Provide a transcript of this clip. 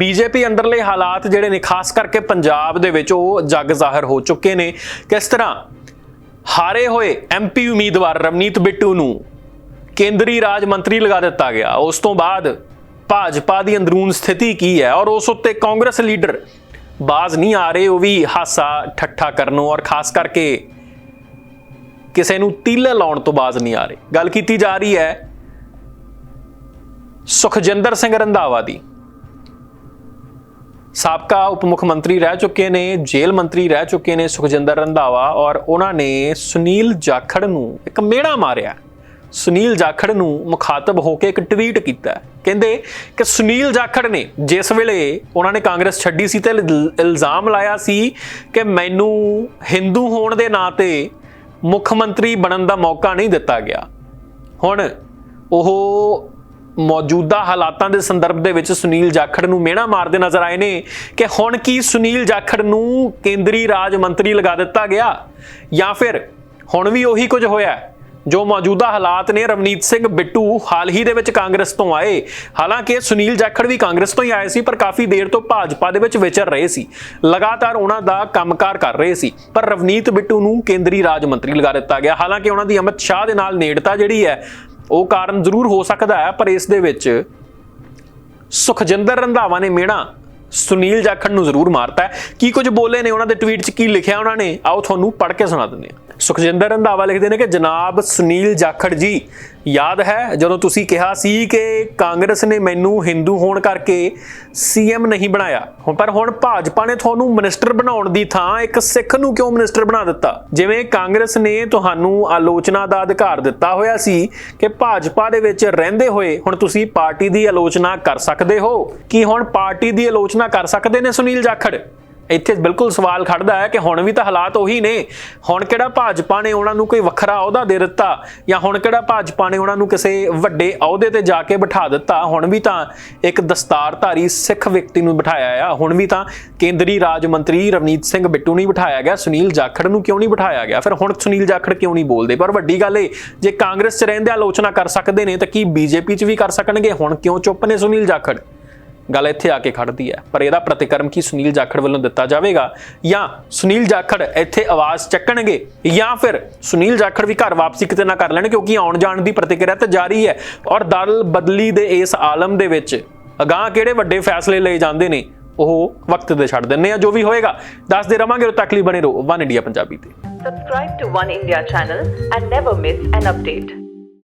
BJP ਅੰਦਰਲੇ ਹਾਲਾਤ ਜਿਹੜੇ ਨੇ, ਖਾਸ ਕਰਕੇ ਪੰਜਾਬ ਦੇ ਵਿੱਚ ਉਹ ਜੱਗ ਜ਼ਾਹਰ ਹੋ ਚੁੱਕੇ ਨੇ। ਕਿਸ ਤਰ੍ਹਾਂ ਹਾਰੇ ਹੋਏ ਐਮਪੀ ਉਮੀਦਵਾਰ ਰਵਨੀਤ ਬਿੱਟੂ ਨੂੰ ਕੇਂਦਰੀ ਰਾਜ ਮੰਤਰੀ ਲਗਾ ਦਿੱਤਾ ਗਿਆ? ਉਸ ਤੋਂ ਬਾਅਦ ਭਾਜਪਾ ਦੀ ਅੰਦਰੂਨ ਸਥਿਤੀ ਕੀ ਹੈ? ਔਰ ਉਸ ਉੱਤੇ ਕਾਂਗਰਸ ਲੀਡਰ ਬਾਜ਼ ਨਹੀਂ ਆ ਰਹੇ, ਉਹ ਵੀ ਹਾਸਾ ਠੱਠਾ ਕਰਨੋਂ ਔਰ ਖਾਸ ਕਰਕੇ ਕਿਸੇ ਨੂੰ ਤੀਲੇ ਲਾਉਣ ਤੋਂ ਬਾਜ਼ ਨਹੀਂ ਆ ਰਹੇ। ਗੱਲ ਕੀਤੀ ਜਾ ਰਹੀ ਹੈ ਸੁਖਜਿੰਦਰ ਸਿੰਘ ਰੰਧਾਵਾ ਦੀ। ਸਾਬਕਾ ਉਪ ਮੁੱਖ ਮੰਤਰੀ ਰਹਿ ਚੁੱਕੇ ਨੇ, ਜੇਲ੍ਹ ਮੰਤਰੀ ਰਹਿ ਚੁੱਕੇ ਨੇ ਸੁਖਜਿੰਦਰ ਰੰਧਾਵਾ ਔਰ ਉਹਨਾਂ ਨੇ ਸੁਨੀਲ ਜਾਖੜ ਨੂੰ ਇੱਕ ਮੇੜਾ ਮਾਰਿਆ। ਸੁਨੀਲ ਜਾਖੜ ਨੂੰ ਮੁਖਾਤਬ ਹੋ ਕੇ ਇੱਕ ਟਵੀਟ ਕੀਤਾ। ਕਹਿੰਦੇ ਕਿ ਸੁਨੀਲ ਜਾਖੜ ਨੇ ਜਿਸ ਵੇਲੇ ਉਹਨਾਂ ਨੇ ਕਾਂਗਰਸ ਛੱਡੀ ਸੀ ਤੇ ਇਲਜ਼ਾਮ ਲਾਇਆ ਸੀ ਕਿ ਮੈਨੂੰ ਹਿੰਦੂ ਹੋਣ ਦੇ ਨਾਂ ਤੇ ਮੁੱਖ ਮੰਤਰੀ ਬਣਨ ਦਾ ਮੌਕਾ ਨਹੀਂ ਦਿੱਤਾ ਗਿਆ। ਹੁਣ ਉਹ ਮੌਜੂਦਾ ਹਾਲਾਤਾਂ ਦੇ ਸੰਦਰਭ ਦੇ ਵਿੱਚ ਸੁਨੀਲ ਜਾਖੜ ਨੂੰ ਮਿਹਣਾ ਮਾਰਦੇ ਨਜ਼ਰ ਆਏ ਨੇ ਕਿ ਹੁਣ ਕੀ ਸੁਨੀਲ ਜਾਖੜ ਨੂੰ ਕੇਂਦਰੀ ਰਾਜ ਮੰਤਰੀ ਲਗਾ ਦਿੱਤਾ ਗਿਆ ਜਾਂ ਫਿਰ ਹੁਣ ਵੀ ਉਹੀ ਕੁਝ ਹੋਇਆ ਜੋ ਮੌਜੂਦਾ ਹਾਲਾਤ ਨੇ, ਰਵਨੀਤ ਸਿੰਘ ਬਿੱਟੂ ਹਾਲ ਹੀ ਦੇ ਵਿੱਚ ਕਾਂਗਰਸ ਤੋਂ ਆਏ। ਹਾਲਾਂਕਿ ਸੁਨੀਲ ਜਾਖੜ ਵੀ ਕਾਂਗਰਸ ਤੋਂ ਹੀ ਆਏ ਸੀ, ਪਰ ਕਾਫੀ ਦੇਰ ਤੋਂ ਭਾਜਪਾ ਦੇ ਵਿੱਚ ਵਿਚਰ ਰਹੇ ਸੀ। ਲਗਾਤਾਰ ਉਹਨਾਂ ਦਾ ਕੰਮਕਾਰ ਕਰ ਰਹੇ ਸੀ। ਪਰ ਰਵਨੀਤ ਬਿੱਟੂ ਨੂੰ ਕੇਂਦਰੀ ਰਾਜ ਮੰਤਰੀ ਲਗਾ ਦਿੱਤਾ ਗਿਆ। ਹਾਲਾਂਕਿ ਉਹਨਾਂ ਦੀ ਅਮਿਤ ਸ਼ਾਹ ਦੇ ਨਾਲ ਨੇੜਤਾ ਜਿਹੜੀ ਹੈ ਉਹ ਕਾਰਨ ਜ਼ਰੂਰ ਹੋ ਸਕਦਾ ਹੈ, ਪਰ ਇਸ ਦੇ ਵਿੱਚ ਸੁਖਜਿੰਦਰ ਰੰਧਾਵਾ ਨੇ ਮੇਣਾ ਸੁਨੀਲ ਜਾਖੜ ਨੂੰ ਜ਼ਰੂਰ ਮਾਰਤਾ ਕੀ ਕੁਝ ਬੋਲੇ ਨੇ ਉਹਨਾਂ ਦੇ ਟਵੀਟ 'ਚ, ਕੀ ਲਿਖਿਆ ਉਹਨਾਂ ਨੇ? ਆਓ ਤੁਹਾਨੂੰ ਪੜ੍ਹ ਕੇ ਸੁਣਾ ਦਿੰਦੇ ਹਾਂ। ਸੁਖਜਿੰਦਰ ਰੰਧਾਵਾ ਲਿਖਦੇ ਨੇ ਕਿ ਜਨਾਬ ਸੁਨੀਲ ਜਾਖੜ ਜੀ, ਯਾਦ ਹੈ ਜਦੋਂ ਤੁਸੀਂ ਕਿਹਾ ਸੀ ਕਿ ਕਾਂਗਰਸ ਨੇ ਮੈਨੂੰ ਹਿੰਦੂ ਹੋਣ ਕਰਕੇ ਸੀਐਮ ਨਹੀਂ ਬਣਾਇਆ। ਹੁਣ ਪਰ ਹੁਣ ਭਾਜਪਾ ਨੇ ਤੁਹਾਨੂੰ ਮਿਨਿਸਟਰ ਬਣਾਉਣ ਦੀ ਥਾਂ ਇੱਕ ਸਿੱਖ ਨੂੰ ਕਿਉਂ ਮਿਨਿਸਟਰ ਬਣਾ ਦਿੱਤਾ? ਜਿਵੇਂ ਕਾਂਗਰਸ ਨੇ ਤੁਹਾਨੂੰ ਆਲੋਚਨਾ ਦਾ ਅਧਿਕਾਰ ਦਿੱਤਾ ਹੋਇਆ ਸੀ ਕਿ ਭਾਜਪਾ ਦੇ ਵਿੱਚ ਰਹਿੰਦੇ ਹੋਏ ਹੁਣ ਤੁਸੀਂ ਪਾਰਟੀ ਦੀ ਆਲੋਚਨਾ ਕਰ ਸਕਦੇ ਹੋ। ਕੀ ਹੁਣ ਪਾਰਟੀ ਦੀ ਆਲੋਚਨਾ ਕਰ ਸਕਦੇ ਨੇ ਸੁਨੀਲ ਜਾਖੜ? ਇੱਥੇ ਬਿਲਕੁਲ ਸਵਾਲ ਖੜਦਾ ਹੈ ਕਿ ਹੁਣ ਵੀ ਤਾਂ ਹਾਲਾਤ ਉਹੀ ਨੇ। ਹੁਣ ਕਿਹੜਾ ਭਾਜਪਾ ਨੇ ਉਹਨਾਂ ਨੂੰ ਕੋਈ ਵੱਖਰਾ ਅਹੁਦਾ ਦੇ ਦਿੱਤਾ ਜਾਂ ਹੁਣ ਕਿਹੜਾ ਭਾਜਪਾ ਨੇ ਉਹਨਾਂ ਨੂੰ ਕਿਸੇ ਵੱਡੇ ਅਹੁਦੇ ਤੇ ਜਾ ਕੇ ਬਿਠਾ ਦਿੱਤਾ? ਹੁਣ ਵੀ ਤਾਂ ਇੱਕ ਦਸਤਾਰਧਾਰੀ ਸਿੱਖ ਵਿਅਕਤੀ ਨੂੰ ਬਿਠਾਇਆ ਆ। ਹੁਣ ਵੀ ਤਾਂ ਕੇਂਦਰੀ ਰਾਜ ਮੰਤਰੀ ਰਵਨੀਤ ਸਿੰਘ ਬਿੱਟੂ ਨਹੀਂ ਬਿਠਾਇਆ ਗਿਆ। ਸੁਨੀਲ ਜਾਖੜ ਨੂੰ ਕਿਉਂ ਨਹੀਂ ਬਿਠਾਇਆ ਗਿਆ? ਫਿਰ ਹੁਣ ਸੁਨੀਲ ਜਾਖੜ ਕਿਉਂ ਨਹੀਂ ਬੋਲਦੇ? ਪਰ ਵੱਡੀ ਗੱਲ ਇਹ ਜੇ ਕਾਂਗਰਸ 'ਚ ਰਹਿੰਦੇ ਆਲੋਚਨਾ ਕਰ ਸਕਦੇ ਨੇ ਤਾਂ ਕੀ ਬੀਜੇਪੀ 'ਚ ਵੀ ਕਰ ਸਕਣਗੇ? ਹੁਣ ਕਿਉਂ ਚੁੱਪ ਨੇ ਸੁਨੀਲ ਜਾਖੜ? ਗੱਲ ਇੱਥੇ ਆ ਕੇ ਖੜਦੀ ਹੈ। ਪਰ ਇਹਦਾ ਪ੍ਰਤੀਕਰਮ ਕੀ ਸੁਨੀਲ ਜਾਖੜ ਵੱਲੋਂ ਦਿੱਤਾ ਜਾਵੇਗਾ? ਜਾਂ ਸੁਨੀਲ ਜਾਖੜ ਇੱਥੇ ਆਵਾਜ਼ ਚੱਕਣਗੇ? ਜਾਂ ਫਿਰ ਸੁਨੀਲ ਜਾਖੜ ਵੀ ਘਰ ਵਾਪਸੀ ਕਿਤੇ ਨਾ ਕਰ ਲੈਣ, ਕਿਉਂਕਿ ਆਉਣ ਜਾਣ ਦੀ ਪ੍ਰਤੀਕਿਰਿਆ ਤਾਂ ਜਾਰੀ ਹੈ। ਔਰ ਦਲ ਬਦਲੀ ਦੇ ਇਸ ਆਲਮ ਦੇ ਵਿੱਚ ਅਗਾਹ ਕਿਹੜੇ ਵੱਡੇ ਫੈਸਲੇ ਲਏ ਜਾਂਦੇ ਨੇ, ਉਹ ਵਕਤ ਦੇ ਛੱਡ ਦਿੰਨੇ ਆ, ਜੋ ਵੀ ਹੋਏਗਾ। ਦੱਸਦੇ ਰਵਾਂਗੇ ਉਦੋਂ ਤੱਕ ਲਈ ਬਣੇ ਰਹੋ, ਵਨ ਇੰਡੀਆ ਪੰਜਾਬੀ ਤੇ। Subscribe to One India channel and never miss an update.